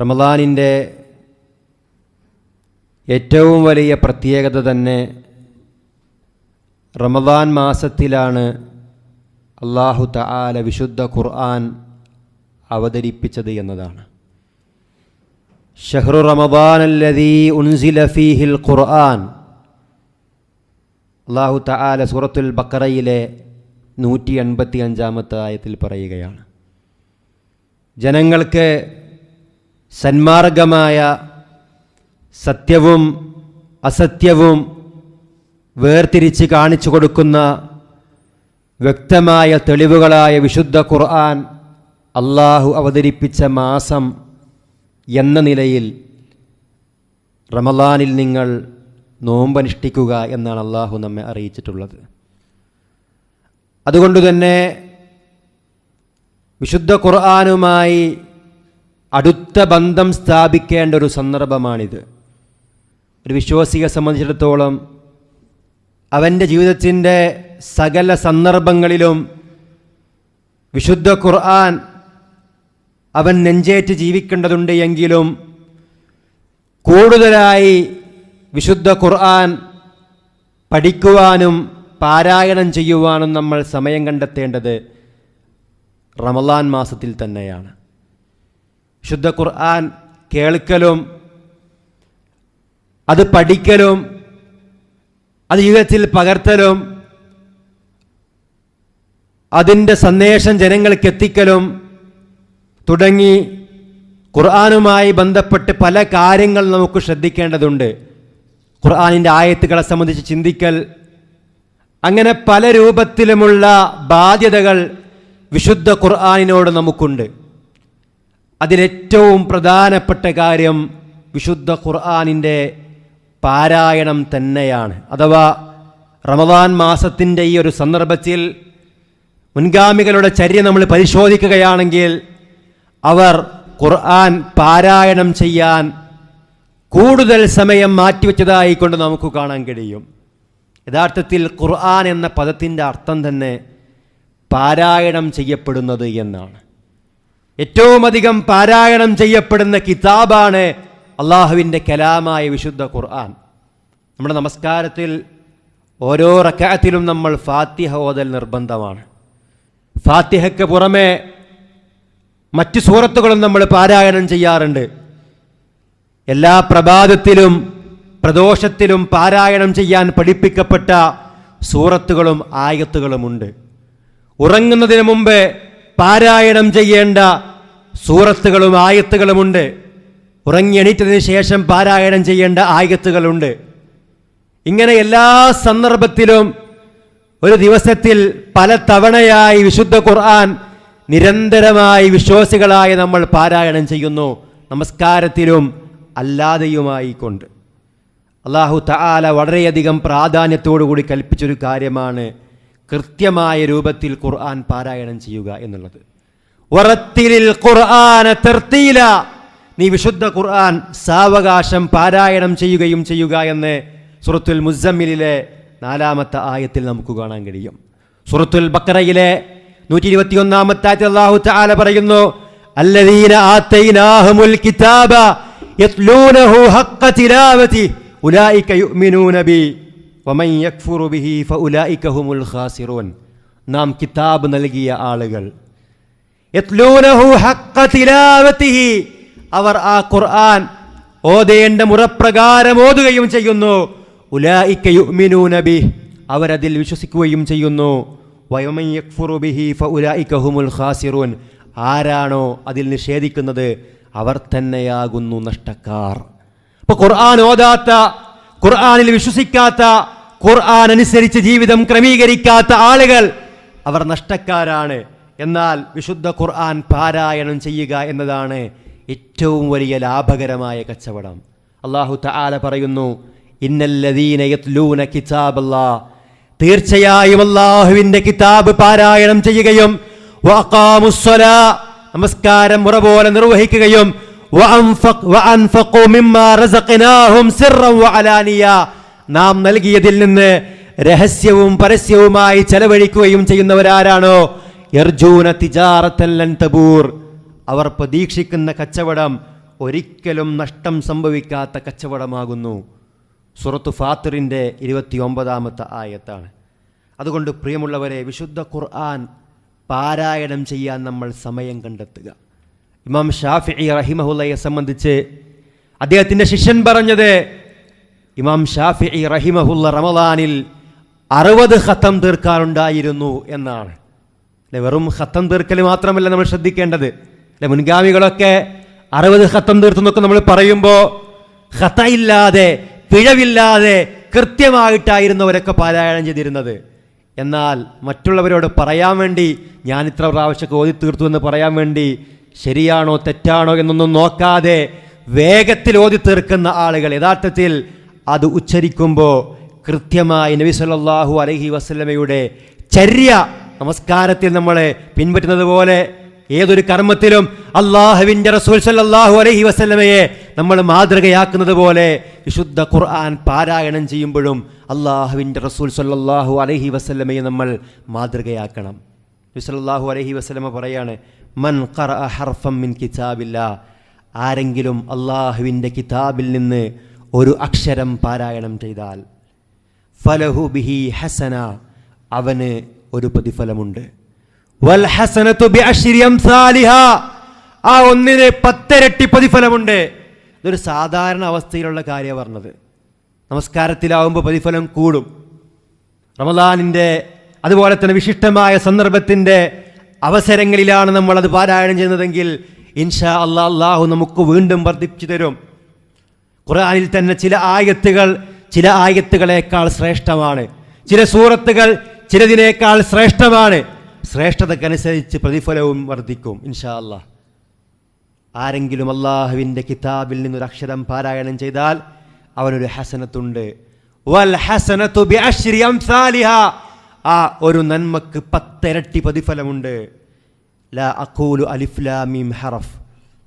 റമദാനിന്റെ ഏറ്റവും വലിയ പ്രത്യേകത തന്നെ റമദാൻ മാസത്തിലാണ് അള്ളാഹു തആല വിശുദ്ധ ഖുർആൻ അവതരിപ്പിച്ചത് എന്നതാണ്. ഷഹ്റു റമദാൻ ഉൻസില ഫീഹിൽ ഖുർആൻ. അള്ളാഹു തആല സൂറത്തുൽ ബക്കറയിലെ നൂറ്റി എൺപത്തി അഞ്ചാമത്തെ ആയത്തിൽ പറയുകയാണ്. ജനങ്ങൾക്ക് സന്മാർഗമായ സത്യവും അസത്യവും വേർതിരിച്ച് കാണിച്ചു കൊടുക്കുന്ന വ്യക്തമായ തെളിവുകളായ വിശുദ്ധ ഖുർആൻ അള്ളാഹു അവതരിപ്പിച്ച മാസം എന്ന നിലയിൽ റമലാനിൽ നിങ്ങൾ നോമ്പനുഷ്ഠിക്കുക എന്നാണ് അള്ളാഹു നമ്മെ അറിയിച്ചിട്ടുള്ളത്. അതുകൊണ്ട് തന്നെ വിശുദ്ധ ഖുർആാനുമായി അടുത്ത ബന്ധം സ്ഥാപിക്കേണ്ട ഒരു സന്ദർഭമാണിത്. ഒരു വിശ്വാസിയെ സംബന്ധിച്ചിടത്തോളം അവന്റെ ജീവിതത്തിന്റെ സകല സന്ദർഭങ്ങളിലും വിശുദ്ധ ഖുർആൻ അവൻ നെഞ്ചേറ്റ് ജീവിക്കേണ്ടതുണ്ട് എങ്കിലും കൂടുതലായി വിശുദ്ധ ഖുർആൻ പഠിക്കുവാനും പാരായണം ചെയ്യുവാനും നമ്മൾ സമയം കണ്ടെത്തേണ്ടത് റമലാൻ മാസത്തിൽ തന്നെയാണ്. വിശുദ്ധ ഖുർആൻ കേൾക്കലും അത് പഠിക്കലും അത് ജീവിതത്തിൽ പകർത്തലും അതിന്റെ സന്ദേശം ജനങ്ങൾക്ക് എത്തിക്കലും തുടങ്ങി ഖുർആാനുമായി ബന്ധപ്പെട്ട് പല കാര്യങ്ങൾ നമുക്ക് ശ്രദ്ധിക്കേണ്ടതുണ്ട്. ഖുർആാനിന്റെ ആയത്തുകളെ സംബന്ധിച്ച് ചിന്തിക്കൽ അങ്ങനെ പല രൂപത്തിലുമുള്ള ബാധ്യതകൾ വിശുദ്ധ ഖുർആാനിനോട് നമുക്കുണ്ട്. അതിലേറ്റവും പ്രധാനപ്പെട്ട കാര്യം വിശുദ്ധ ഖുർആാനിന്റെ പാരായണം തന്നെയാണ്. അഥവാ റമദാൻ മാസത്തിന്റെ ഈ ഒരു സന്ദർഭത്തിൽ മുൻഗാമികളുടെ ചര്യ നമ്മൾ പരിശോധിക്കുകയാണെങ്കിൽ അവർ ഖുർആൻ പാരായണം ചെയ്യാൻ കൂടുതൽ സമയം മാറ്റിവെച്ചതായി കൊണ്ട് നമുക്ക് കാണാൻ കഴിയും. യഥാർത്ഥത്തിൽ ഖുർആൻ എന്ന പദത്തിന്റെ അർത്ഥം തന്നെ പാരായണം ചെയ്യപ്പെടുന്നത് എന്നാണ്. ഏറ്റവും അധികം പാരായണം ചെയ്യപ്പെടുന്ന കിതാബാണ് അള്ളാഹുവിന്റെ കലാമായ വിശുദ്ധ ഖുർആൻ. നമ്മുടെ നമസ്കാരത്തിൽ ഓരോ റക്കാത്തിലും നമ്മൾ ഫാത്തിഹ ഓതൽ നിർബന്ധമാണ്. ഫാത്തിഹയ്ക്ക് പുറമെ മറ്റ് സൂറത്തുകളും നമ്മൾ പാരായണം ചെയ്യാറുണ്ട്. എല്ലാ പ്രഭാതത്തിലും പ്രദോഷത്തിലും പാരായണം ചെയ്യാൻ പഠിപ്പിക്കപ്പെട്ട സൂറത്തുകളും ആയത്തുകളുമുണ്ട്. ഉറങ്ങുന്നതിന് മുമ്പ് പാരായണം ചെയ്യേണ്ട സൂറത്തുകളും ആയത്തുകളുമുണ്ട്. ഉറങ്ങി എണീറ്റതിന് ശേഷം പാരായണം ചെയ്യേണ്ട ആയത്തുകളുണ്ട്. ഇങ്ങനെ എല്ലാ സന്ദർഭത്തിലും ഒരു ദിവസത്തിൽ പല തവണയായി വിശുദ്ധ ഖുർആൻ നിരന്തരമായി വിശ്വാസികളായി നമ്മൾ പാരായണം ചെയ്യുന്നു. നമസ്കാരത്തിലും അല്ലാതെയുമായി കൊണ്ട് അള്ളാഹു തആല വളരെയധികം പ്രാധാന്യത്തോടു കൂടി കൽപ്പിച്ചൊരു കാര്യമാണ് കൃത്യമായ രൂപത്തിൽ ഖുർആൻ പാരായണം ചെയ്യുക എന്നുള്ളത്. ഖുർആന നീ വിശുദ്ധ ഖുർആൻ സാവകാശം പാരായണം ചെയ്യുകയും ചെയ്യുക എന്ന് സുറത്തുൽ മുസമ്മിലിലെ നാലാമത്തെ ആയത്തിൽ നമുക്ക് കാണാൻ കഴിയും. സുറത്തുൽ ബക്കറയിലെ നൂറ്റി ഇരുപത്തി ഒന്നാമത്തെ ആയത്തിൽ അള്ളാഹു താല പറയുന്നു അല്ലദീന ആത്തൈനാഹുൽ കിതാബ യത്ലൂനഹു ഹഖ്ക തിലാവതി ഉലൈക യുഅ്മിനൂന ബി വമൻ യക്ഫുറുബിഹി ഫ ഉലായിക്കഹുമുൽ ഖാസിറൂൻ. നാം കിതാബ് നൽകിയ ആളുകൾ. അവർ ആ ഖുർആൻ ഓതേണ്ട മുറപ്രകാരം ഓതുകയും ചെയ്യുന്നു. ഉലായിക്ക യുമിനു നബി അവരതിൽ വിശ്വസിക്കുകയും ചെയ്യുന്നു. വയമൻ യക്ഫുറു ബിഹി ഫ ഉലായിക്കഹുമുൽ ഖാസിറൂൻ. ആരാണോ അതിൽ നിഷേധിക്കുന്നത്? അവർ തന്നെയാകുന്നു നഷ്ടക്കാർ. അപ്പോൾ ഖുർആൻ ഓതാത്ത ഖുർആാനിൽ വിശ്വസിക്കാത്ത ഖുർആൻ അനുസരിച്ച് ജീവിതം ക്രമീകരിക്കാത്ത ആളുകൾ അവർ നഷ്ടക്കാരാണ്. എന്നാൽ വിശുദ്ധ ഖുർആൻ പാരായണം ചെയ്യുക എന്നതാണ് ഏറ്റവും വലിയ ലാഭകരമായ കച്ചവടം. അള്ളാഹു തആല പറയുന്നു ഇന്നല്ലദീന കിതാബല്ലാ തീർച്ചയായും അള്ളാഹുവിന്റെ കിതാബ് പാരായണം ചെയ്യുകയും നമസ്കാരം മുറ പോലെ നിർവഹിക്കുകയും നാം നൽകിയതിൽ നിന്ന് രഹസ്യവും പരസ്യവുമായി ചെലവഴിക്കുകയും ചെയ്യുന്നവരാരാണോ? യർജൂന തിജാറത്തല്ലൻ തബൂർ. അവർ പ്രതീക്ഷിക്കുന്ന കച്ചവടം ഒരിക്കലും നഷ്ടം സംഭവിക്കാത്ത കച്ചവടമാകുന്നു. സുറത്ത് ഫാത്തിറിന്റെ ഇരുപത്തി ഒമ്പതാമത്തെ ആയത്താണ്. അതുകൊണ്ട് പ്രിയമുള്ളവരെ വിശുദ്ധ ഖുർആൻ പാരായണം ചെയ്യാൻ നമ്മൾ സമയം കണ്ടെത്തുക. ഇമാം ഷാഫി റഹിമഹുല്ലയെ സംബന്ധിച്ച് അദ്ദേഹത്തിന്റെ ശിഷ്യൻ പറഞ്ഞത് ഇമാം ഷാഫി റഹിമഹുല്ല റമദാനിൽ അറുപത് ഹത്തം തീർക്കാറുണ്ടായിരുന്നു എന്നാണ്. അല്ലെ വെറും ഹത്തം തീർക്കൽ മാത്രമല്ല നമ്മൾ ശ്രദ്ധിക്കേണ്ടത്. അല്ലെ മുൻഗാമികളൊക്കെ അറുപത് ഹത്തം തീർത്തെന്നൊക്കെ നമ്മൾ പറയുമ്പോൾ ഹത്തയില്ലാതെ പിഴവില്ലാതെ കൃത്യമായിട്ടായിരുന്നു അവരൊക്കെ പാരായണം ചെയ്തിരുന്നത്. എന്നാൽ മറ്റുള്ളവരോട് പറയാൻ വേണ്ടി ഞാൻ ഇത്ര പ്രാവശ്യമൊക്കെ ഓതി തീർത്തു എന്ന് പറയാൻ വേണ്ടി ശരിയാണോ തെറ്റാണോ എന്നൊന്നും നോക്കാതെ വേഗത്തിൽ ഓതി തീർക്കുന്ന ആളുകൾ യഥാർത്ഥത്തിൽ അത് ഉച്ചരിക്കുമ്പോൾ കൃത്യമായി നബി സല്ലല്ലാഹു അലഹി വസ്ലമയുടെ ചര്യ നമസ്കാരത്തിൽ നമ്മളെ പിൻപറ്റുന്നത് പോലെ ഏതൊരു കർമ്മത്തിലും അള്ളാഹുവിന്റെ റസൂൽ സല്ലാഹു അലഹി വസ്ലമയെ നമ്മൾ മാതൃകയാക്കുന്നത് പോലെ വിശുദ്ധ ഖുർആൻ പാരായണം ചെയ്യുമ്പോഴും അള്ളാഹുവിന്റെ റസൂൽ സല്ലാഹു അലഹി വസ്ലമയെ നമ്മൾ മാതൃകയാക്കണം. നബി സല്ലല്ലാഹു അലൈഹി വസല്ലമ പറയാണ് മൻ ഹർഫം മിൻ കിതാബില്ല. ആരെങ്കിലും അള്ളാഹുവിന്റെ കിതാബിൽ നിന്ന് ഒരു അക്ഷരം പാരായണം ചെയ്താൽ ഫലഹു ബിഹി ഹസന അവന് ഒരു പ്രതിഫലമുണ്ട്. വൽ ഹസനത്തു അംസാലിഹാ ആ ഒന്നിന് പത്തിരട്ടി പ്രതിഫലമുണ്ട്. ഇതൊരു സാധാരണ അവസ്ഥയിലുള്ള കാര്യമാണ് പറഞ്ഞത് നമസ്കാരത്തിലാവുമ്പോൾ പ്രതിഫലം കൂടും. റമദാനിന്റെ അതുപോലെ തന്നെ വിശിഷ്ടമായ സന്ദർഭത്തിന്റെ അവസരങ്ങളിലാണ് നമ്മൾ അത് പാരായണം ചെയ്യുന്നതെങ്കിൽ ഇൻഷാ അള്ളാഹു നമുക്ക് വീണ്ടും വർദ്ധിപ്പിച്ചു തരും. ഖുർആനിൽ തന്നെ ചില ആയത്തുകൾ ചില ആയത്തുകളേക്കാൾ ശ്രേഷ്ഠമാണ്. ചില സൂറത്തുകൾ ചിലതിനേക്കാൾ ശ്രേഷ്ഠമാണ്. ശ്രേഷ്ഠതക്കനുസരിച്ച് പ്രതിഫലവും വർദ്ധിക്കും ഇൻഷാ ആരെങ്കിലും അള്ളാഹുവിന്റെ കിതാബിൽ നിന്നൊരു അക്ഷരം പാരായണം ചെയ്താൽ അവനൊരു ഹസനത്തുണ്ട്. വൽ ആ ഒരു നന്മക്ക് പത്തിരട്ടി പ്രതിഫലമുണ്ട്. ലാ അഖൂലു അലിഫ്ലാമിം ഹറഫ്.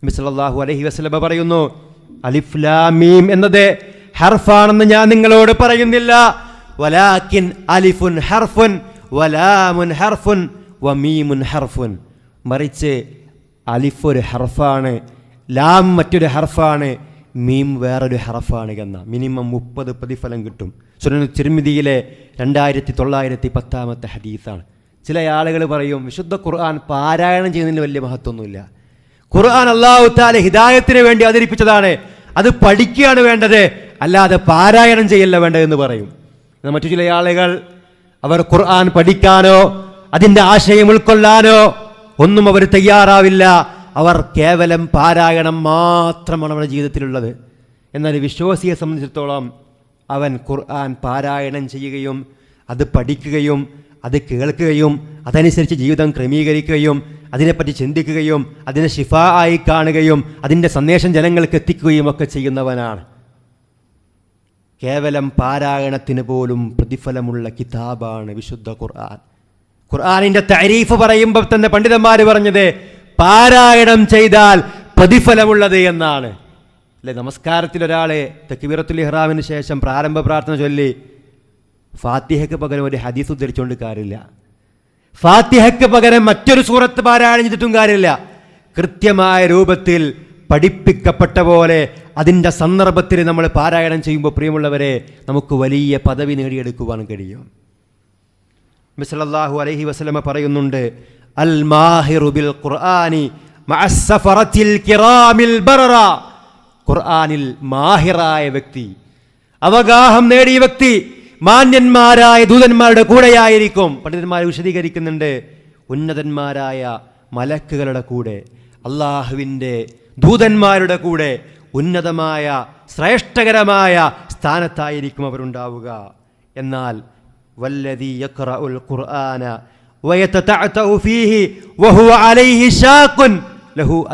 മിസ്ലാഹു അലഹി വസല്ലമ പറയുന്നു അലിഫ് ലാ മീം എന്നത് ഹർഫാണെന്ന് ഞാൻ നിങ്ങളോട് പറയുന്നില്ല. വലാകിൻ അലിഫുൻ ഹർഫുൻ വലാമുൻ ഹർഫുൻ വമീമുൻ ഹർഫുൻ. മറിച്ച് അലിഫ് ഒരു ഹർഫാണ് ലാം മറ്റൊരു ഹർഫാണ് മീം വേറൊരു ഹർഫാണ് എന്ന മിനിമം മുപ്പത് പ്രതിഫലം കിട്ടും. സുനൻ തിരുമിതിയിലെ രണ്ടായിരത്തി തൊള്ളായിരത്തി പത്താമത്തെ ഹദീസാണ്. ചില ആളുകൾ പറയും വിശുദ്ധ ഖുർആൻ പാരായണം ചെയ്യുന്നതിന് വലിയ മഹത്വമൊന്നുമില്ല. ഖുർആൻ അള്ളാഹു താല ഹിദായത്തിന് വേണ്ടി അവതരിപ്പിച്ചതാണ്. അത് പഠിക്കുകയാണ് വേണ്ടത്. അല്ലാതെ പാരായണം ചെയ്യല്ല വേണ്ടതെന്ന് പറയും. മറ്റു ചില ആളുകൾ അവർ ഖുർആൻ പഠിക്കാനോ അതിന്റെ ആശയം ഉൾക്കൊള്ളാനോ ഒന്നും അവർ തയ്യാറാവില്ല. അവർ കേവലം പാരായണം മാത്രമാണ് അവരുടെ ജീവിതത്തിലുള്ളത്. എന്നാൽ വിശ്വാസിയെ സംബന്ധിച്ചിടത്തോളം അവൻ ഖുർആൻ പാരായണം ചെയ്യുകയും അത് പഠിക്കുകയും അത് കേൾക്കുകയും അതനുസരിച്ച് ജീവിതം ക്രമീകരിക്കുകയും അതിനെപ്പറ്റി ചിന്തിക്കുകയും അതിനെ ഷിഫ ആയി കാണുകയും അതിന്റെ സന്ദേശം ജനങ്ങൾക്ക് എത്തിക്കുകയും ഒക്കെ ചെയ്യുന്നവനാണ്. കേവലം പാരായണത്തിന് പോലും പ്രതിഫലമുള്ള കിതാബാണ് വിശുദ്ധ ഖുർആൻ. ഖുർആാനിന്റെ താരീഫ് പറയുമ്പോൾ തന്നെ പണ്ഡിതന്മാർ പറഞ്ഞത് പാരായണം ചെയ്താൽ പ്രതിഫലമുള്ളത് എന്നാണ്. അല്ലെ നമസ്കാരത്തിൽ ഒരാളെ തെക്കുവീറത്തുൽ ഇഹ്റാമിന് ശേഷം പ്രാരംഭ പ്രാർത്ഥന ചൊല്ലി ഫാത്തിഹയ്ക്ക് പകരം ഒരു ഹദീസ് ഉദ്ധരിച്ചുകൊണ്ട് കാര്യമില്ല. ഫാത്തിഹയ്ക്ക് പകരം മറ്റൊരു സൂറത്ത് പാരായണം ചെയ്തിട്ടും കാര്യമില്ല. കൃത്യമായ രൂപത്തിൽ പഠിപ്പിക്കപ്പെട്ട പോലെ അതിന്റെ സന്ദർഭത്തിൽ നമ്മൾ പാരായണം ചെയ്യുമ്പോൾ പ്രിയമുള്ളവരെ നമുക്ക് വലിയ പദവി നേടിയെടുക്കുവാൻ കഴിയും. മിസലല്ലാഹു അലഹി വസ്ലമ പറയുന്നുണ്ട് അൽ മാഹിറു ബിൽ ഖുർആനി ഖുർആനിൽ മാഹിറായ വ്യക്തി അവഗാഹം നേടിയ വ്യക്തി മാന്യന്മാരായ ദൂതന്മാരുടെ കൂടെയായിരിക്കും. പണ്ഡിതന്മാർ വിശദീകരിക്കുന്നുണ്ട്. ഉന്നതന്മാരായ മലക്കുകളുടെ കൂടെ അള്ളാഹുവിന്റെ ദൂതന്മാരുടെ കൂടെ ഉന്നതമായ ശ്രേഷ്ഠകരമായ സ്ഥാനത്തായിരിക്കും അവരുണ്ടാവുക. എന്നാൽ വല്ലതി ഖുർആന ഫീഹി അലൈഹി ലഹു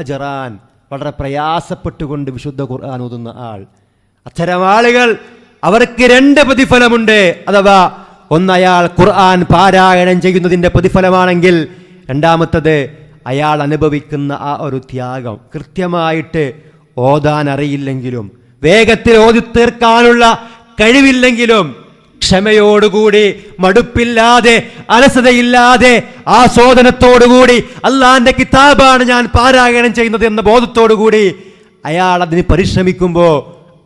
വളരെ പ്രയാസപ്പെട്ടുകൊണ്ട് വിശുദ്ധ ഖുർആൻ ഓതുന്ന ആൾ. അത്തരം ആളുകൾ അവർക്ക് രണ്ട് പ്രതിഫലമുണ്ട്. അഥവാ ഒന്ന് അയാൾ ഖുർആൻ പാരായണം ചെയ്യുന്നതിന്റെ പ്രതിഫലമാണെങ്കിൽ രണ്ടാമത്തത് അയാൾ അനുഭവിക്കുന്ന ആ ഒരു ത്യാഗം കൃത്യമായിട്ട് ഓതാൻ അറിയില്ലെങ്കിലും വേഗത്തിൽ ഓതി തീർക്കാനുള്ള കഴിവില്ലെങ്കിലും ക്ഷമയോടുകൂടി മടുപ്പില്ലാതെ അലസതയില്ലാതെ ആസ്വാദനത്തോടുകൂടി അള്ളാന്റെ കിതാബാണ് ഞാൻ പാരായണം ചെയ്യുന്നത് എന്ന ബോധത്തോടുകൂടി അയാൾ അതിന് പരിശ്രമിക്കുമ്പോൾ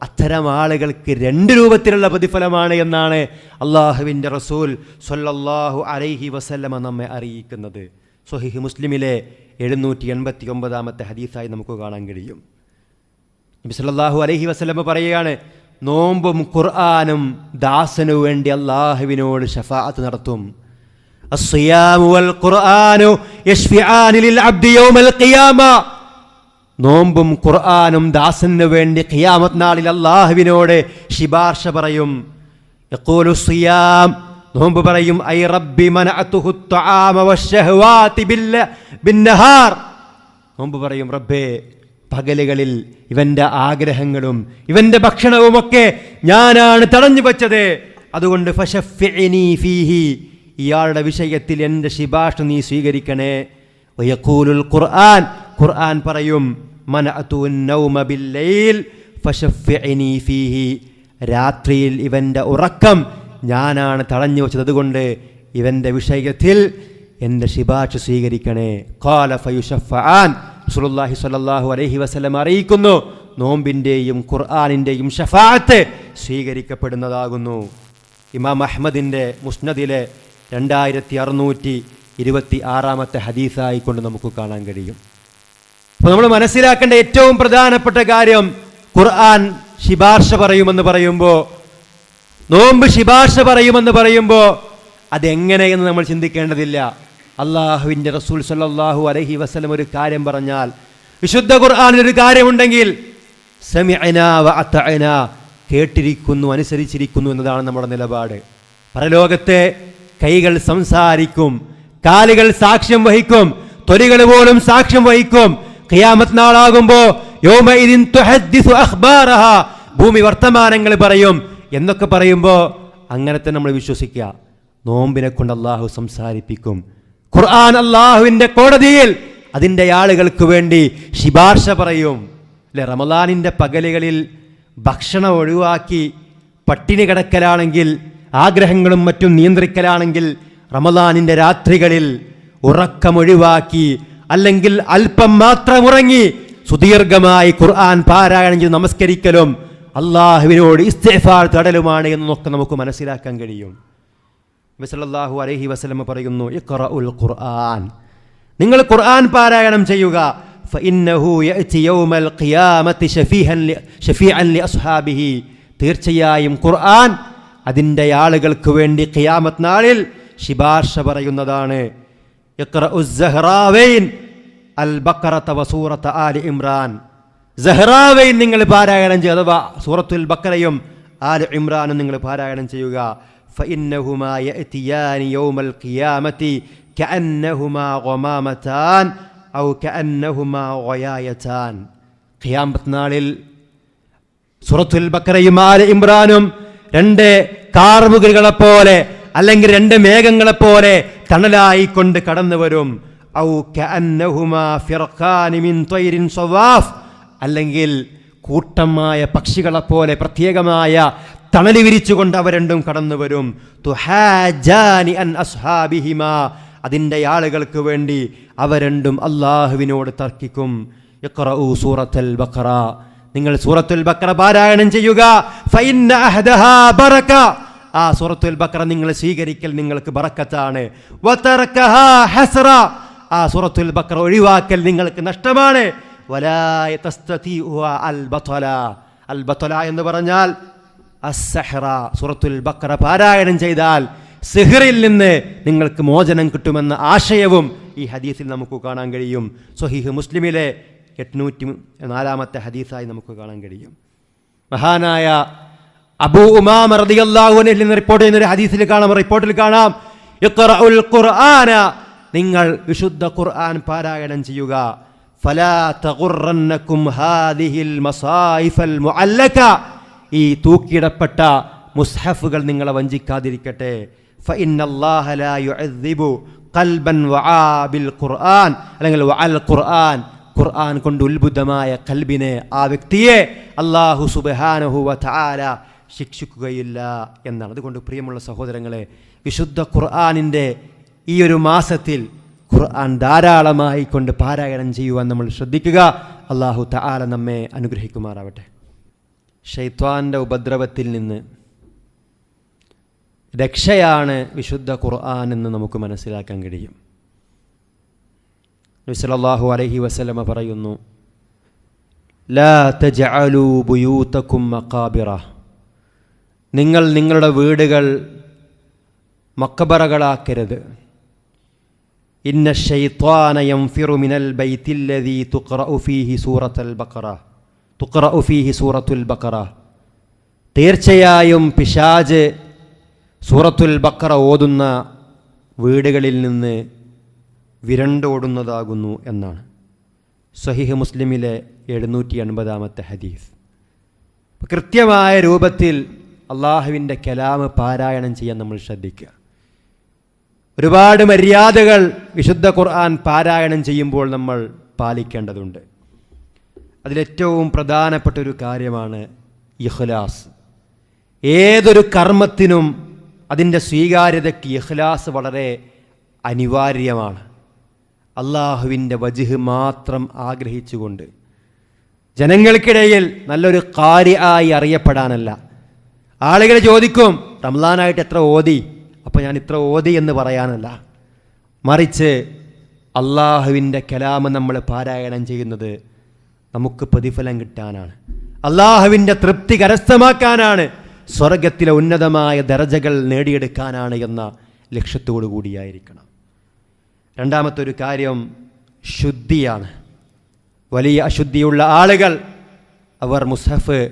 അത്തരം ആളുകൾക്ക് രണ്ട് രൂപത്തിലുള്ള പ്രതിഫലമാണ് എന്നാണ് അള്ളാഹുവിൻ്റെ റസൂൽ സൊല്ലാഹു അലൈഹി വസല്ലമ നമ്മെ അറിയിക്കുന്നത് സൊഹിഹ് മുസ്ലിമിലെ എഴുന്നൂറ്റി എൺപത്തി ഒമ്പതാമത്തെ ഹദീസായി നമുക്ക് കാണാൻ കഴിയും നബി സല്ലല്ലാഹു അലൈഹി വസല്ലമ പറയുകയാണ് നോമ്പും ഖുർആാനും ദാസനു വേണ്ടി അള്ളാഹുവിനോട് ഷഫാഅത്ത് നടത്തും الصيام والقرآن يشفعان للعبد يوم القيامة നോമ്പും ഖുർആാനും ദാസന് വേണ്ടി ഖിയാമത് നാളിൽ അള്ളാഹുവിനോട് ശിപാർശ പറയും. നോമ്പ് പറയും ഐ റബ്ബി നോമ്പ് പറയും റബ്ബേ പകലുകളിൽ ഇവന്റെ ആഗ്രഹങ്ങളും ഇവന്റെ ഭക്ഷണവുമൊക്കെ ഞാനാണ് തടഞ്ഞു വച്ചത്. അതുകൊണ്ട് ഫീഹി ഇയാളുടെ വിഷയത്തിൽ എന്റെ ശിപാഷ നീ സ്വീകരിക്കണേ. ഖുർആൻ ഖുർആൻ പറയും ഫീഹി. രാത്രിയിൽ ഇവന്റെ ഉറക്കം ഞാനാണ് തടഞ്ഞു വെച്ചത് അതുകൊണ്ട് ഇവന്റെ വിഷയത്തിൽ എന്റെ ശിപാർശ സ്വീകരിക്കണേ. ഖാല ഫയുഷഫആൻ റസൂലുള്ളാഹി സ്വല്ലല്ലാഹു അലൈഹി വസല്ലം അറിയിക്കുന്നു നോമ്പിന്റെയും ഖുർആാനിന്റെയും ഷഫാഅത്ത് സ്വീകരിക്കപ്പെടുന്നതാകുന്നു. ഇമാം അഹ്മദിന്റെ മുസ്നദിലെ രണ്ടായിരത്തി അറുന്നൂറ്റി ഇരുപത്തി ആറാമത്തെ ഹദീസായിക്കൊണ്ട് നമുക്ക് കാണാൻ കഴിയും. അപ്പോൾ നമ്മൾ മനസ്സിലാക്കേണ്ട ഏറ്റവും പ്രധാനപ്പെട്ട കാര്യം ഖുർആൻ ശിപാർശ പറയുമെന്ന് പറയുമ്പോൾ നോമ്പ് ശിപാർശ പറയുമെന്ന് പറയുമ്പോൾ അതെങ്ങനെയെന്ന് നമ്മൾ ചിന്തിക്കേണ്ടതില്ല. അള്ളാഹുവിന്റെ റസൂൽ സല്ലാഹു അലഹി വസ്ലം ഒരു കാര്യം പറഞ്ഞാൽ വിശുദ്ധ ഖുർആനിൽ ഒരു കാര്യമുണ്ടെങ്കിൽ കേട്ടിരിക്കുന്നു അനുസരിച്ചിരിക്കുന്നു എന്നതാണ് നമ്മുടെ നിലപാട്. പരലോകത്തെ കൈകൾ സംസാരിക്കും കാലുകൾ സാക്ഷ്യം വഹിക്കും തൊലികൾ പോലും സാക്ഷ്യം വഹിക്കും ഖിയാമത്ത് നാളാകുമ്പോ ഭൂമി വർത്തമാനങ്ങൾ പറയും. എന്നൊക്കെ പറയുമ്പോൾ തന്നെ നമ്മൾ വിശ്വസിക്കുക. നോമ്പിനെ കൊണ്ട് അള്ളാഹു സംസാരിപ്പിക്കും. ഖുർആൻ അള്ളാഹുവിന്റെ കോടതിയിൽ അതിന്റെ ആളുകൾക്ക് വേണ്ടി ശിപാർശ പറയും. അല്ലെ റമലാനിന്റെ പകലുകളിൽ ഭക്ഷണം ഒഴിവാക്കി പട്ടിണി കിടക്കലാണെങ്കിൽ ആഗ്രഹങ്ങളും മറ്റും നിയന്ത്രിക്കലാണെങ്കിൽ റമലാനിന്റെ രാത്രികളിൽ ഉറക്കമൊഴിവാക്കി അല്ലെങ്കിൽ അല്പം മാത്രം ഉറങ്ങി സുദീർഘമായി ഖുർആൻ പാരായണം ചെയ്ത് നമസ്കരിക്കലും അള്ളാഹുവിനോട് ഇസ്തേഫാർ തടലുമാണ് എന്നൊക്കെ നമുക്ക് മനസ്സിലാക്കാൻ കഴിയും. വസലല്ലാഹു അലഹി വസ്ലമ പറയുന്നു ഇഖ്റഉൽ ഖുർആൻ. നിങ്ങൾ ഖുർആൻ പാരായണം ചെയ്യുക. തീർച്ചയായും ഖുർആൻ അതിന്റെ ആളുകൾക്ക് വേണ്ടി ഖിയാമത്ത് നാളിൽ ശിപാർശ പറയുന്നതാണ്. ഇഖ്റഉ الزهراوين البقرة وسورة آل ഇമ്രാൻ സഹ്റാവൈൻ നിങ്ങൾ പാരായണം ചെയ്യുക അഥവാ സൂറത്തുൽ ബക്കറയും ആൽ ഇമ്രാനും നിങ്ങൾ പാരായണം ചെയ്യുക فإنهما يأتيان يوم القيامة كأنهما غمامتان أو كأنهما غيايتان ഖിയാമത്ത് നാളിൽ സൂറത്തുൽ ബക്കറയും ആൽ ഇമ്രാനും രണ്ട് കാർമുകിലുകളെ പോലെ അല്ലെങ്കിൽ രണ്ട് മേഘങ്ങളെ പോലെ തണലായിക്കൊണ്ട് കടന്നു വരും. ഔ അല്ലെങ്കിൽ കൂട്ടമായ പക്ഷികളെ പോലെ പ്രത്യേകമായ തണൽ വിരിച്ചുകൊണ്ട് അവ രണ്ടും കടന്നു വരും. അതിന്റെ ആളുകൾക്ക് വേണ്ടി അവ രണ്ടും അള്ളാഹുവിനോട് തർക്കിക്കും. സൂറത്തുൽ ബഖറ. നിങ്ങൾ സൂറത്തുൽ ബക്കറ പാരായണം ചെയ്യുക. ആ സൂറത്തുൽ ബക്കറ നിങ്ങൾ സ്വീകരിക്കൽ നിങ്ങൾക്ക് ബറക്കത്താണ്. ആ സൂറത്തുൽ ബക്കറ ഒഴിവാക്കൽ നിങ്ങൾക്ക് നഷ്ടമാണ്. എന്ന് പറഞ്ഞാൽ അസ്സഹ്റ. സൂറത്തുൽ ബക്കറ പാരായണം ചെയ്താൽ സിഹറിൽ നിന്ന് നിങ്ങൾക്ക് മോചനം കിട്ടുമെന്ന ആശയവും ഈ ഹദീസിൽ നമുക്ക് കാണാൻ കഴിയും. സൊഹീഹ് മുസ്ലിമിലെ എട്നൂറ്റി നാലാമത്തെ ഹദീസായി നമുക്ക് കാണാൻ കഴിയും. മഹാനായ അബൂ ഉമാമ റളിയല്ലാഹുവിൽ നിന്ന് റിപ്പോർട്ട് ചെയ്യുന്ന ഒരു ഹദീസിൽ കാണാം റിപ്പോർട്ടിൽ കാണാം. ഖുർആന നിങ്ങൾ വിശുദ്ധ ഖുർആൻ പാരായണം ചെയ്യുക. ഫലാ തഗുറന്നക്കും ഹാദിഹിൽ മസായിഫൽ മുഅല്ലക ഈ തൂക്കിയിടപ്പെട്ട മുസ്ഹഫുകൾ നിങ്ങളെ വഞ്ചിക്കാതിരിക്കട്ടെ. ഫഇന്നല്ലാഹ ലാ യുഅദ്ദിബു ഖൽബൻ വആ ബിൽ ഖുർആൻ അല്ലെങ്കിൽ വഅൽ ഖുർആൻ. ഖുർആൻ കൊണ്ട് ഉൽബുദ്ധമായ കൽബിനെ ആ വ്യക്തിയെ അല്ലാഹു സുബ്ഹാനഹു വതആല ശിക്ഷിക്കുകയില്ല എന്നാണ്. അതുകൊണ്ട് പ്രിയമുള്ള സഹോദരങ്ങളെ വിശുദ്ധ ഖുർആാനിന്റെ ഈ ഒരു മാസത്തിൽ ഖുർആൻ ധാരാളമായി കൊണ്ട് പാരായണം ചെയ്യുവാൻ നമ്മൾ ശ്രദ്ധിക്കുക. അള്ളാഹു തആല നമ്മെ അനുഗ്രഹിക്കുമാറാവട്ടെ. ഷെയ്ത്വാന്റെ ഉപദ്രവത്തിൽ നിന്ന് രക്ഷയാണ് വിശുദ്ധ ഖുർആൻ എന്ന് നമുക്ക് മനസ്സിലാക്കാൻ കഴിയും. നബിസലല്ലാഹു അലഹി വസ്ലമ പറയുന്നു ലാ തജഅലു ബുയൂതകും മക്കാബിറ നിങ്ങൾ നിങ്ങളുടെ വീടുകൾ മക്കബറകളാക്കരുത്. ഇന്ന ഷെയ്ത്വാനയം ഫിറുമിനൽ ബൈത്തില്ലതി തുക്ര ഉഫീഹി ഫീഹി സൂറത്തുൽ ബഖറ. തുഖറഉ ഫീഹി സൂറത്തുൽ ബക്കറ തീർച്ചയായും പിശാജ് സൂറത്തുൽ ബക്കറ ഓതുന്ന വീടുകളിൽ നിന്ന് വിരണ്ടോടുന്നതാകുന്നു എന്നാണ്. സഹിഹ് മുസ്ലിമിലെ എഴുന്നൂറ്റി എൺപതാമത്തെ ഹദീസ്. കൃത്യമായ രൂപത്തിൽ അള്ളാഹുവിന്റെ കലാമ് പാരായണം ചെയ്യാൻ നമ്മൾ ശ്രദ്ധിക്കുക. ഒരുപാട് മര്യാദകൾ വിശുദ്ധ ഖുർആൻ പാരായണം ചെയ്യുമ്പോൾ നമ്മൾ പാലിക്കേണ്ടതുണ്ട്. അതിലേറ്റവും പ്രധാനപ്പെട്ട ഒരു കാര്യമാണ് ഇഖ്ലാസ്. ഏതൊരു കർമ്മത്തിനും അതിന്റെ സ്വീകാര്യതയ്ക്ക് ഇഖ്ലാസ് വളരെ അനിവാര്യമാണ്. അള്ളാഹുവിന്റെ വജിഹ് മാത്രം ആഗ്രഹിച്ചുകൊണ്ട്. ജനങ്ങൾക്കിടയിൽ നല്ലൊരു കാര്യമായി അറിയപ്പെടാനല്ല. ആളുകൾ ചോദിക്കും റംലാനായിട്ട് എത്ര ഓതി? അപ്പോൾ ഞാൻ ഇത്ര ഓതി എന്ന് പറയാനല്ല. മറിച്ച് അള്ളാഹുവിന്റെ കലാമ് നമ്മൾ പാരായണം ചെയ്യുന്നത് നമുക്ക് പ്രതിഫലം കിട്ടാനാണ്. അള്ളാഹുവിന്റെ തൃപ്തി കരസ്ഥമാക്കാനാണ് സ്വർഗത്തിലെ ഉന്നതമായ ദർജകൾ നേടിയെടുക്കാനാണ് എന്ന ലക്ഷ്യത്തോടു കൂടിയായിരിക്കണം. രണ്ടാമത്തെ ഒരു കാര്യം ശുദ്ധിയാണ്. വലിയ അശുദ്ധിയുള്ള ആളുകൾ അവർ മുസഫ്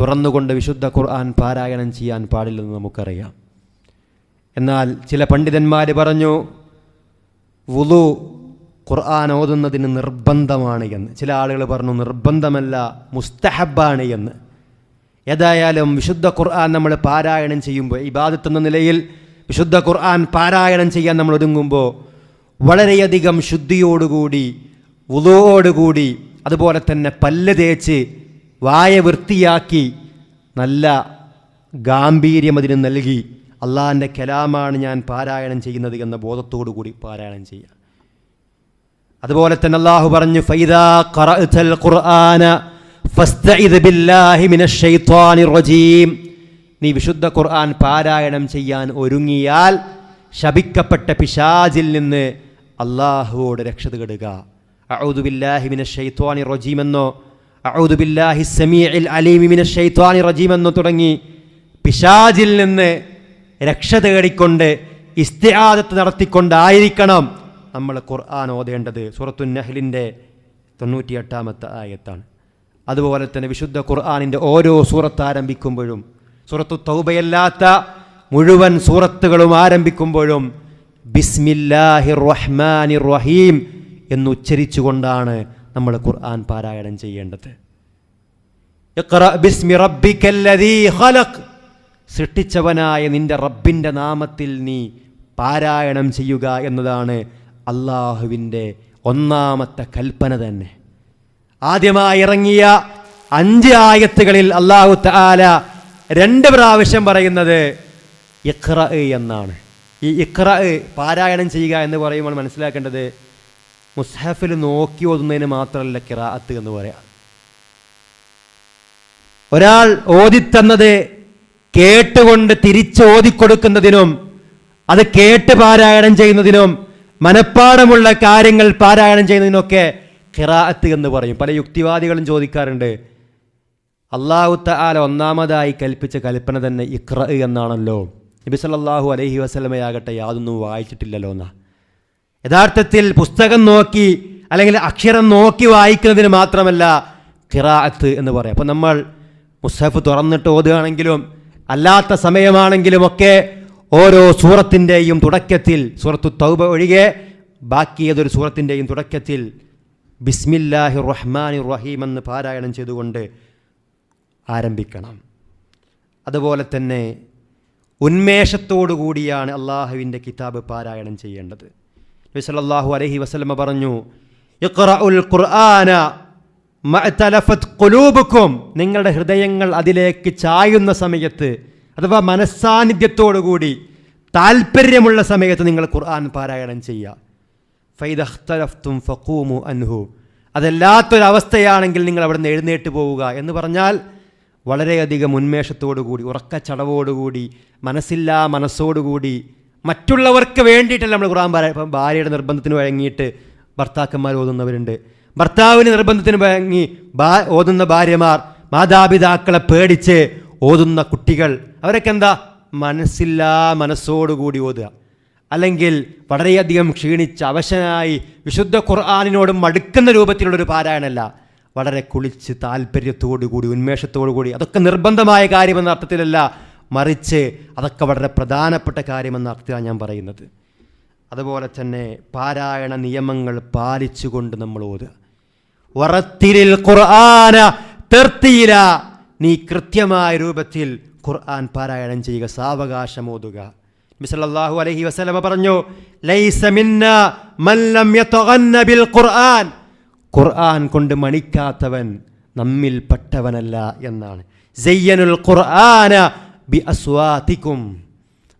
തുറന്നുകൊണ്ട് വിശുദ്ധ ഖുർആൻ പാരായണം ചെയ്യാൻ പാടില്ലെന്ന് നമുക്കറിയാം. എന്നാൽ ചില പണ്ഡിതന്മാർ പറഞ്ഞു വുളു ഖുർആൻ ഓതുന്നതിന് നിർബന്ധമാണ് എന്ന്. ചില ആളുകൾ പറഞ്ഞു നിർബന്ധമല്ല മുസ്തഹബാണ് എന്ന്. ഏതായാലും വിശുദ്ധ ഖുർആൻ നമ്മൾ പാരായണം ചെയ്യുമ്പോൾ ഇബാദത്ത് നിലയിൽ വിശുദ്ധ ഖുർആൻ പാരായണം ചെയ്യാൻ നമ്മൾ ഒരുങ്ങുമ്പോൾ വളരെയധികം ശുദ്ധിയോടുകൂടി വുളുവോടുകൂടി അതുപോലെ തന്നെ പല്ല് തേച്ച് വായ വൃത്തിയാക്കി നല്ല ഗാംഭീര്യം അതിന് നൽകി. അള്ളാഹിന്റെ കലാമാണ് ഞാൻ പാരായണം ചെയ്യുന്നത് എന്ന ബോധത്തോടു കൂടി പാരായണം ചെയ്യുക. അതുപോലെ തന്നെ അള്ളാഹു പറഞ്ഞു ഫൈദാ ഖുർആന ബില്ലാഹി റജീം. നീ വിശുദ്ധ ഖുർആൻ പാരായണം ചെയ്യാൻ ഒരുങ്ങിയാൽ ശപിക്കപ്പെട്ട പിശാജിൽ നിന്ന് അള്ളാഹുവോട് രക്ഷ തേടുക. അഊദു ബില്ലാഹി മിനശ് ശൈത്വാനിർ അഊദു ബില്ലാഹി സമീഇൽ അലീമി മിനശ് റജീം എന്ന് തുടങ്ങി പിശാജിൽ നിന്ന് രക്ഷ തേടിക്കൊണ്ട് ഇസ്തിഹാദത്ത് നടത്തിക്കൊണ്ടായിരിക്കണം നമ്മൾ ഖുർആൻ ഓതേണ്ടത്. സുറത്തു നഹ്ലിന്റെ തൊണ്ണൂറ്റിയെട്ടാമത്തെ ആയത്താണ്. അതുപോലെ തന്നെ വിശുദ്ധ ഖുർആാനിന്റെ ഓരോ സൂറത്ത് ആരംഭിക്കുമ്പോഴും സൂറത്തു തൗബയല്ലാത്ത മുഴുവൻ സൂറത്തുകളും ആരംഭിക്കുമ്പോഴും ബിസ്മില്ലാഹി റഹ്മാനി റഹീം എന്ന് ഉച്ചരിച്ചുകൊണ്ടാണ് നമ്മൾ ഖുർആൻ പാരായണം ചെയ്യേണ്ടത്. സൃഷ്ടിച്ചവനായ നിന്റെ റബ്ബിന്റെ നാമത്തിൽ നീ പാരായണം ചെയ്യുക എന്നതാണ് അള്ളാഹുവിന്റെ ഒന്നാമത്തെ കൽപ്പന തന്നെ. ആദ്യമായി ഇറങ്ങിയ അഞ്ച് ആയത്തുകളിൽ അള്ളാഹു താല രണ്ട് പ്രാവശ്യം പറയുന്നത് ഇഖ്റ എന്നാണ്. ഈ ഇഖ്റ പാരായണം ചെയ്യുക എന്ന് പറയുമ്പോൾ മനസ്സിലാക്കേണ്ടത് മുസ്ഹഫിൽ നോക്കി ഓതുന്നതിന് മാത്രമല്ല കിറാഅത്ത് എന്ന് പറയാം. ഒരാൾ ഓതിത്തന്നത് കേട്ടുകൊണ്ട് തിരിച്ച് ഓതിക്കൊടുക്കുന്നതിനും അത് കേട്ട് പാരായണം ചെയ്യുന്നതിനും മനഃപ്പാടമുള്ള കാര്യങ്ങൾ പാരായണം ചെയ്യുന്നതിനൊക്കെ ഖിറാഅത്ത് എന്ന് പറയും. പല യുക്തിവാദികളും ചോദിക്കാറുണ്ട് അള്ളാഹു തആല ഒന്നാമതായി കൽപ്പിച്ച കൽപ്പന തന്നെ ഇഖ്റ എന്നാണല്ലോ. നബി സല്ലല്ലാഹു അലൈഹി വസല്ലമയാകട്ടെ യാതൊന്നും വായിച്ചിട്ടില്ലല്ലോ എന്നാ. യഥാർത്ഥത്തിൽ പുസ്തകം നോക്കി അല്ലെങ്കിൽ അക്ഷരം നോക്കി വായിക്കുന്നതിന് മാത്രമല്ല ഖിറാഅത്ത് എന്ന് പറയാം. അപ്പോൾ നമ്മൾ മുസ്ഹഫ് തുറന്നിട്ട് ഓതുകയാണെങ്കിലും അല്ലാത്ത സമയമാണെങ്കിലുമൊക്കെ ഓരോ സൂറത്തിന്റെയും തുടക്കത്തിൽ സൂറത്തു തൗബ ഒഴികെ ബാക്കി ഏതൊരു സൂറത്തിന്റെയും തുടക്കത്തിൽ ബിസ്മില്ലാഹി റഹ്മാനി റഹീം എന്ന് പാരായണം ചെയ്തുകൊണ്ട് ആരംഭിക്കണം. അതുപോലെ തന്നെ ഉന്മേഷത്തോടു കൂടിയാണ് അള്ളാഹുവിന്റെ കിതാബ് പാരായണം ചെയ്യേണ്ടത്. നബി സല്ലല്ലാഹു അലൈഹി വസല്ലമ പറഞ്ഞു ഖുർആന ഖുലൂബുക്കും. നിങ്ങളുടെ ഹൃദയങ്ങൾ അതിലേക്ക് ചായുന്ന സമയത്ത് അഥവാ മനസ്സാന്നിധ്യത്തോടുകൂടി താല്പര്യമുള്ള സമയത്ത് നിങ്ങൾ ഖുർആൻ പാരായണം ചെയ്യുക. ഫൈദഖ്തലഫ്തും ഫഖൂമു അൻഹു. അതല്ലാത്തൊരവസ്ഥയാണെങ്കിൽ നിങ്ങൾ അവിടെ നിന്ന് എഴുന്നേറ്റ് പോവുക എന്ന് പറഞ്ഞാൽ വളരെയധികം ഉന്മേഷത്തോടുകൂടി ഉറക്കച്ചടവോടുകൂടി മനസ്സില്ലാ മനസ്സോടുകൂടി മറ്റുള്ളവർക്ക് വേണ്ടിയിട്ടല്ല നമ്മൾ ഖുറാൻ ഭാര്യയുടെ നിർബന്ധത്തിന് വഴങ്ങിയിട്ട് ഭർത്താക്കന്മാർ ഓതുന്നവരുണ്ട്. ഭർത്താവിന് നിർബന്ധത്തിന് വഴങ്ങി ബാ ഓതുന്ന ഭാര്യമാർ മാതാപിതാക്കളെ പേടിച്ച് ഓതുന്ന കുട്ടികൾ അവരൊക്കെ എന്താ? മനസ്സില്ലാ മനസ്സോടുകൂടി ഓതുക. അല്ലെങ്കിൽ വളരെയധികം ക്ഷീണിച്ച് അവശനായി വിശുദ്ധ ഖുർആാനിനോട് മടുക്കുന്ന രൂപത്തിലുള്ളൊരു പാരായണമല്ല. വളരെ കുളിച്ച് താല്പര്യത്തോടു കൂടി ഉന്മേഷത്തോടു കൂടി അതൊക്കെ നിർബന്ധമായ കാര്യമെന്ന അർത്ഥത്തിലല്ല മറിച്ച് അതൊക്കെ വളരെ പ്രധാനപ്പെട്ട കാര്യമെന്ന അർത്ഥമാണ് ഞാൻ പറയുന്നത്. അതുപോലെ തന്നെ പാരായണ നിയമങ്ങൾ പാലിച്ചുകൊണ്ട് നമ്മൾ ഓതുക. ഖുർആന തെർത്തിയില. നീ കൃത്യമായ രൂപത്തിൽ ഖുർആൻ പാരായണം ചെയ്യുക സാവകാശം ഓതുക. മിസലല്ലാഹു അലഹി വസലമ പറഞ്ഞു ബിൽ ഖുർആൻ. ഖുർആൻ കൊണ്ട് മണിക്കാത്തവൻ നമ്മിൽ പെട്ടവനല്ല എന്നാണ്. ഖുർആന ബി അസ്വാതിക്കും.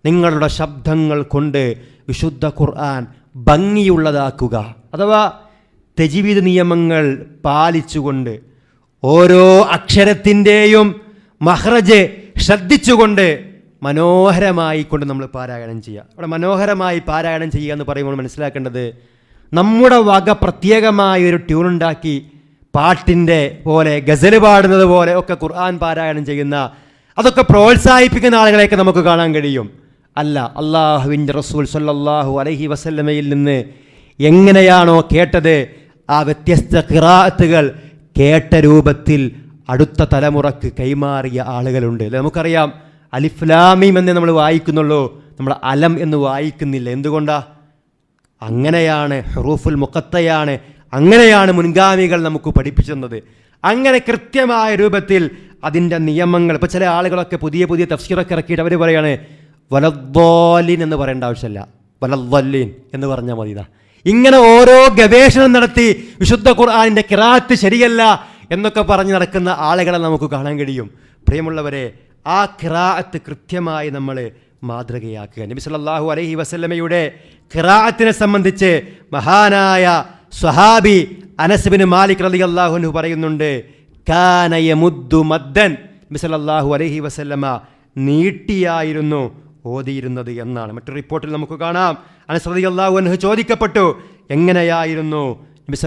നിങ്ങളുടെ ശബ്ദങ്ങൾ കൊണ്ട് വിശുദ്ധ ഖുർആൻ ഭംഗിയുള്ളതാക്കുക. അഥവാ തെജീവിത നിയമങ്ങൾ പാലിച്ചുകൊണ്ട് ഓരോ അക്ഷരത്തിന്റെയും മഹ്റജ് ശ്രദ്ധിച്ചുകൊണ്ട് മനോഹരമായി കൊണ്ട് നമ്മൾ പാരായണം ചെയ്യുക. അവിടെ മനോഹരമായി പാരായണം ചെയ്യുക എന്ന് പറയുമ്പോൾ മനസ്സിലാക്കേണ്ടത് നമ്മുടെ വക പ്രത്യേകമായ ഒരു ട്യൂൺ ഉണ്ടാക്കി പാട്ടിന്റെ പോലെ ഗസൽ പാടുന്നത് പോലെ ഒക്കെ ഖുർആൻ പാരായണം ചെയ്യുന്ന അതൊക്കെ പ്രോത്സാഹിപ്പിക്കുന്ന ആളുകളെയൊക്കെ നമുക്ക് കാണാൻ കഴിയും. അല്ല അള്ളാഹുവിന്റെ റസൂൽ സല്ലാഹു അലഹി വസല്ലമയിൽ നിന്ന് എങ്ങനെയാണോ കേട്ടത്? ആ വ്യത്യസ്ത കിറാത്തുകൾ കേട്ട രൂപത്തിൽ അടുത്ത തലമുറയ്ക്ക് കൈമാറിയ ആളുകളുണ്ട്. അല്ലെ നമുക്കറിയാം അലിഫ്ലാമീം എന്ന് നമ്മൾ വായിക്കുന്നുള്ളൂ. നമ്മൾ അലം എന്ന് വായിക്കുന്നില്ല. എന്തുകൊണ്ടാ? അങ്ങനെയാണ് ഹറൂഫുൽ മുഖത്തയാണ് അങ്ങനെയാണ് മുൻഗാമികൾ നമുക്ക് പഠിപ്പിച്ചു തന്നത് അങ്ങനെ കൃത്യമായ രൂപത്തിൽ അതിന്റെ നിയമങ്ങൾ ഇപ്പോൾ ചില ആളുകളൊക്കെ പുതിയ പുതിയ തഫ്സീറൊക്കെ ഇറക്കിയിട്ട് അവർ പറയാണ് വലദ്വാലിൻ എന്ന് പറയേണ്ട ആവശ്യമില്ല. വലദ്വല്ലീൻ എന്ന് പറഞ്ഞാൽ മതി ഇതാ. ഇങ്ങനെ ഓരോ ഗവേഷണം നടത്തി വിശുദ്ധ ഖുർആാനിന്റെ കിറാത്ത് ശരിയല്ല എന്നൊക്കെ പറഞ്ഞ് നടക്കുന്ന ആളുകളെ നമുക്ക് കാണാൻ കഴിയും. പ്രിയമുള്ളവരെ ആ കിറാത്ത് കൃത്യമായി നമ്മൾ മാതൃകയാക്കുക. നബി സല്ലാഹു അലൈഹി വസല്ലമയുടെ ഖിറാഅത്തിനെ സംബന്ധിച്ച് മഹാനായ സ്വഹാബി അനസ്ബിന് മാലിക് റലി അള്ളാഹുനു പറയുന്നുണ്ട് കാനയ മുദ്ദു മദ്ദൻ നബി അലഹി വസല്ലമ നീട്ടിയായിരുന്നു ഓതിയിരുന്നത് എന്നാണ്. മറ്റൊരു റിപ്പോർട്ടിൽ നമുക്ക് കാണാം. അനസ് റലി അള്ളാഹു അൻഹു ചോദിക്കപ്പെട്ടു എങ്ങനെയായിരുന്നു നബി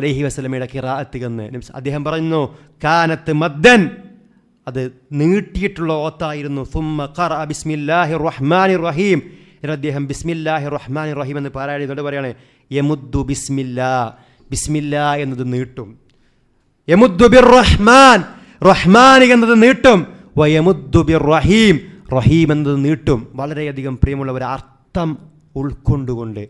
അലഹി വസ്ലമയുടെ ഖിറാഅത്ത് എന്ന്? അദ്ദേഹം പറയുന്നു കാനത്ത് മദ്ദൻ അത് നീട്ടിയിട്ടുള്ള ഓത്തായിരുന്നു. സുമ്മ ഖറ ബിസ്മില്ലാഹി റഹ്മാനി റഹീം അദ്ദേഹം ബിസ്മില്ലാഹി റഹ്മാനി റഹീം എന്ന് പാരായണത്തോട് പറയാണ് യമുദ്ദു ബിസ്മില്ലാ ബിസ്മില്ലാ എന്നത് നീട്ടും. യമുദ്ദു ബിർ റഹ്മാൻ റഹ്മാൻ എന്നത് നീട്ടും. വയമുദ്ദുബിർ റഹീം റഹീം എന്നത് നീട്ടും. വളരെയധികം പ്രിയമുള്ളവർ അർത്ഥം ഉൾക്കൊണ്ടുകൊണ്ട്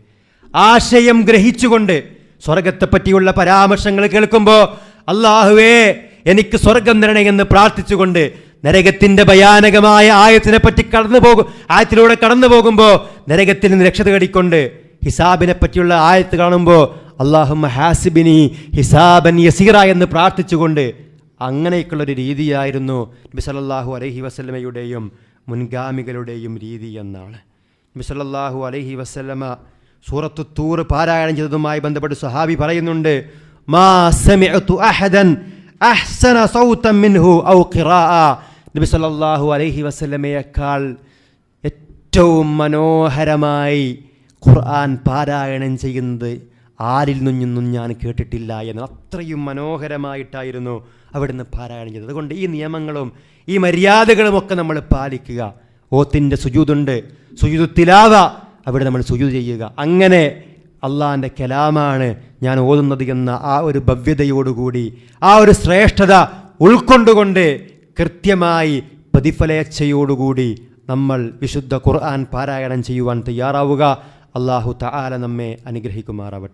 ആശയം ഗ്രഹിച്ചുകൊണ്ട് സ്വർഗത്തെ പറ്റിയുള്ള പരാമർശങ്ങൾ കേൾക്കുമ്പോൾ അള്ളാഹുവേ എനിക്ക് സ്വർഗം എന്ന് പ്രാർത്ഥിച്ചുകൊണ്ട് നരകത്തിന്റെ ഭയാനകമായ ആയത്തിനെ പറ്റി കടന്നു പോകും ആയത്തിലൂടെ കടന്നു പോകുമ്പോൾ നരകത്തിൽ നിന്ന് രക്ഷ തേടിക്കൊണ്ട് ഹിസാബിനെ പറ്റിയുള്ള ആയത്ത് കാണുമ്പോൾ അള്ളാഹു ഹാസിബിനി ഹിസാബൻ യസീറ എന്ന് പ്രാർത്ഥിച്ചുകൊണ്ട് അങ്ങനെയൊക്കെയുള്ളൊരു രീതിയായിരുന്നു നബി സല്ലല്ലാഹു അലൈഹി വസല്ലമയുടെയും മുൻഗാമികളുടെയും രീതി എന്നാണ്. നബി സല്ലല്ലാഹു അലൈഹി വസല്ലമ സൂറത്തു തൂർ പാരായണം ചെയ്തതുമായി ബന്ധപ്പെട്ട് സ്വഹാബി പറയുന്നുണ്ട് മാ അഹദൻ അഹ്സന മിൻഹു ഔ നബി അലൈഹി വസല്ലമയേക്കാൾ ഏറ്റവും മനോഹരമായി ഖുർആൻ പാരായണം ചെയ്യുന്നത് ആരിൽ നിന്നും ഞാൻ കേട്ടിട്ടില്ല എന്ന് അത്രയും മനോഹരമായിട്ടായിരുന്നു അവിടുന്ന് പാരായണം ചെയ്തത്. അതുകൊണ്ട് ഈ നിയമങ്ങളും ഈ മര്യാദകളും ഒക്കെ നമ്മൾ പാലിക്കുക. ഓത്തിന്റെ സുജൂതുണ്ട്. സുജൂദ് തിലാവ അവിടെ നമ്മൾ സുജൂദ് ചെയ്യുക. അങ്ങനെ അള്ളാന്റെ കലാമാണ് ഞാൻ ഓതുന്നത് എന്ന ആ ഒരു ഭവ്യതയോടുകൂടി ആ ഒരു ശ്രേഷ്ഠത ഉൾക്കൊണ്ടുകൊണ്ട് കൃത്യമായി പ്രതിഫലേച്ഛയോടുകൂടി നമ്മൾ വിശുദ്ധ ഖുർആൻ പാരായണം ചെയ്യുവാൻ തയ്യാറാവുക. അള്ളാഹു തആല നമ്മെ അനുഗ്രഹിക്കുമാറാവട്ടെ.